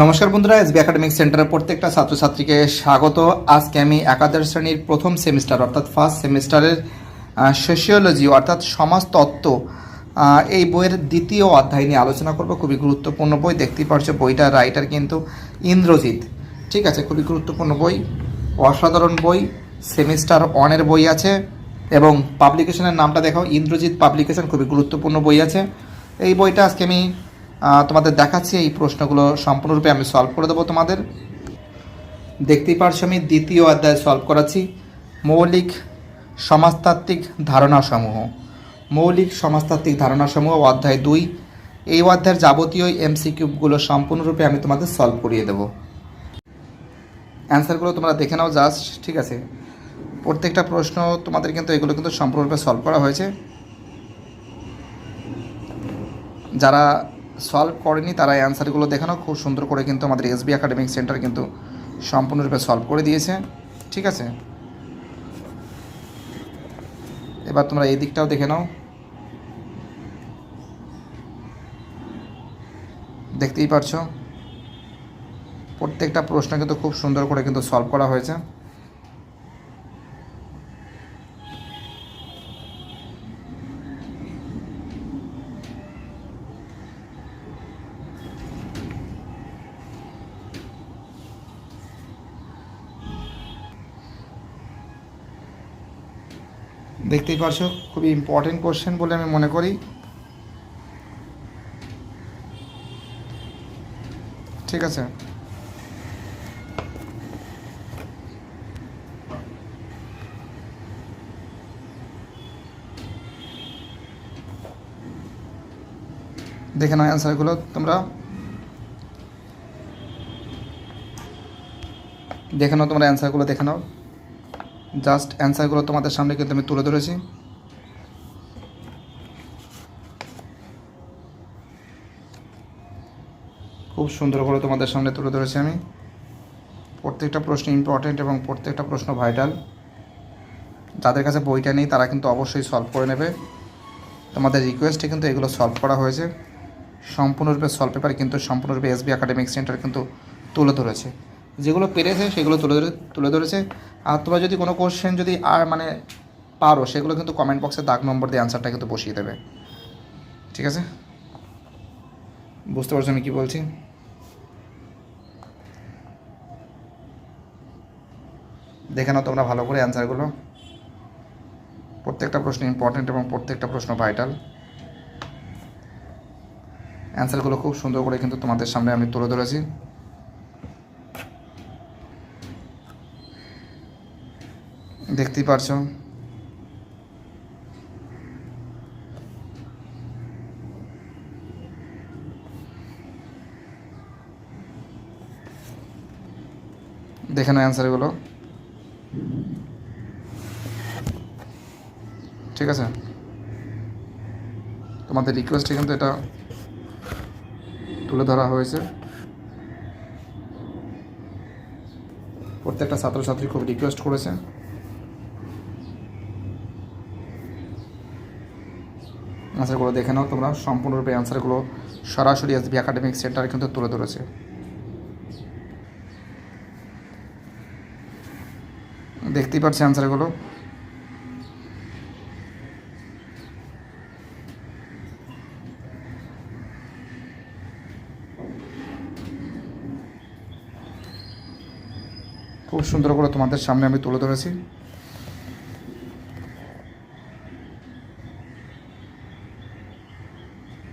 নমস্কার বন্ধুরা, SB academic সেন্টারের প্রত্যেকটা ছাত্রছাত্রীকে স্বাগত। আজকে আমি একাদশ শ্রেণির প্রথম সেমিস্টার, অর্থাৎ ফার্স্ট সেমিস্টারের সোশিওলজি অর্থাৎ সমাজতত্ত্ব এই বইয়ের দ্বিতীয় অধ্যায় নিয়ে আলোচনা করব। খুবই গুরুত্বপূর্ণ বই, দেখতেই পারছ বইটার রাইটার কিন্তু ইন্দ্রজিৎ। ঠিক আছে, খুবই গুরুত্বপূর্ণ বই, অসাধারণ বই, সেমিস্টার ওয়ানের বই আছে এবং পাবলিকেশনের নামটা দেখাও। ইন্দ্রজিৎ পাবলিকেশন খুবই গুরুত্বপূর্ণ বই আছে। এই বইটা আজকে আমি তোমাদের দেখাচ্ছি এই প্রশ্নগুলো সম্পূর্ণরূপে আমি সলভ করে দেবো তোমাদের। দেখতেই পারছ আমি দ্বিতীয় অধ্যায় সলভ করাচ্ছি। মৌলিক সমাজতাত্ত্বিক ধারণাসমূহ। মৌলিক সমাজতাত্ত্বিক ধারণাসমূহ, অধ্যায় দুই। এই অধ্যায়ের যাবতীয় এমসিকিউবগুলো সম্পূর্ণরূপে আমি তোমাদের সলভ করিয়ে দেবো। অ্যান্সারগুলো তোমরা দেখে নাও জাস্ট ঠিক আছে? প্রত্যেকটা প্রশ্ন তোমাদের কিন্তু, এগুলো কিন্তু সম্পূর্ণরূপে সলভ করা হয়েছে। যারা সলভ করেনি তারা এই অ্যান্সারগুলো দেখানো। খুব সুন্দর করে কিন্তু আমাদের এসবি একাডেমিক সেন্টার কিন্তু সম্পূর্ণরূপে সলভ করে দিয়েছে, ঠিক আছে? এবার তোমরা এই দিকটাও দেখে নাও। দেখতেই পারছ? প্রত্যেকটা প্রশ্ন কিন্তু খুব সুন্দর করে কিন্তু সলভ করা হয়েছে। দেখতেই পারছ, খুবই ইম্পর্টেন্ট কোশ্চেন বলে আমি মনে করি। ঠিক আছে। দেখে নাও অ্যান্সারগুলো তোমরা। দেখে নাও তোমরা অ্যান্সারগুলো দেখে নাও। জাস্ট অ্যান্সারগুলো তোমাদের সামনে কিন্তু আমি তুলে ধরেছি। খুব সুন্দর করে তোমাদের সামনে তুলে ধরেছি আমি। প্রত্যেকটা প্রশ্ন ইম্পর্টেন্ট এবং প্রত্যেকটা প্রশ্ন ভাইটাল যাদের কাছে বইটা নেই, তারা কিন্তু অবশ্যই সলভ করে নেবে। তোমাদের রিকোয়েস্টে কিন্তু এগুলো সলভ করা হয়েছে। সম্পূর্ণরূপে সলভ পেপার কিন্তু সম্পূর্ণরূপে এসবি একাডেমিক সেন্টার কিন্তু তুলে ধরেছে। যেগুলো পেরেছে সেগুলো তুলে ধরে তুলে ধরেছে। আর তোমরা যদি কোনো কোশ্চেন যদি আর মানে পারো, সেগুলো কিন্তু কমেন্ট বক্সে দাগ নম্বর দিয়ে অ্যান্সারটা কিন্তু বসিয়ে দেবে। ঠিক আছে? বুঝতে পারছ আমি কী বলছি? দেখে নাও তোমরা ভালো করে অ্যান্সারগুলো প্রত্যেকটা প্রশ্ন ইম্পর্টেন্ট এবং প্রত্যেকটা প্রশ্ন ভাইটাল অ্যান্সারগুলো খুব সুন্দর করে কিন্তু তোমাদের সামনে আমি তুলে ধরেছি। দেখতেই পারছ। দেখে নাও অ্যান্সারগুলো ঠিক আছে? তোমাদের রিকোয়েস্টে কিন্তু এটা তুলে ধরা হয়েছে। প্রত্যেকটা ছাত্রছাত্রী খুব রিকোয়েস্ট করেছে। অ্যান্সারগুলো দেখে নাও তোমরা। সম্পূর্ণরূপে অ্যান্সারগুলো সরাসরি এসবি একাডেমিক সেন্টার কিন্তু তুলে ধরেছে। দেখতেই পাচ্ছি অ্যান্সারগুলো খুব সুন্দর করে তোমাদের সামনে আমি তুলে ধরেছি।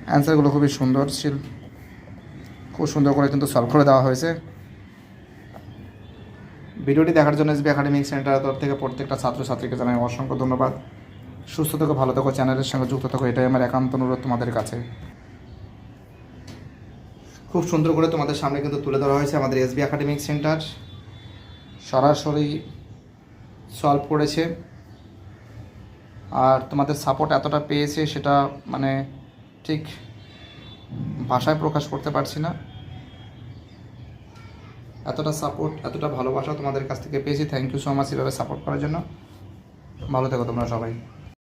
অ্যান্সারগুলো খুবই সুন্দর, ছিল। খুব সুন্দর করে কিন্তু সলভ করে দেওয়া হয়েছে। ভিডিওটি দেখার জন্য এসবি একাডেমিক সেন্টারের তরফ থেকে প্রত্যেকটা ছাত্রছাত্রীকে জানাই অসংখ্য ধন্যবাদ। সুস্থ থেকো, ভালো থেকো, চ্যানেলের সঙ্গে যুক্ত থাকো, এটাই আমার একান্ত অনুরোধ তোমাদের কাছে। খুব সুন্দর করে তোমাদের সামনে কিন্তু তুলে ধরা হয়েছে আমাদের এসবি একাডেমিক সেন্টার সরাসরি সলভ করেছে। আর তোমাদের সাপোর্ট এতটা পেয়েছে সেটা মানে ঠিক ভাষায় প্রকাশ করতে পারছি না। এতটা সাপোর্ট এতটা ভালোবাসা তোমাদের কাছ থেকে পেয়েছি। থ্যাংক ইউ সো মাচ এভাবে সাপোর্ট করার জন্য। ভালো থেকো তোমরা সবাই।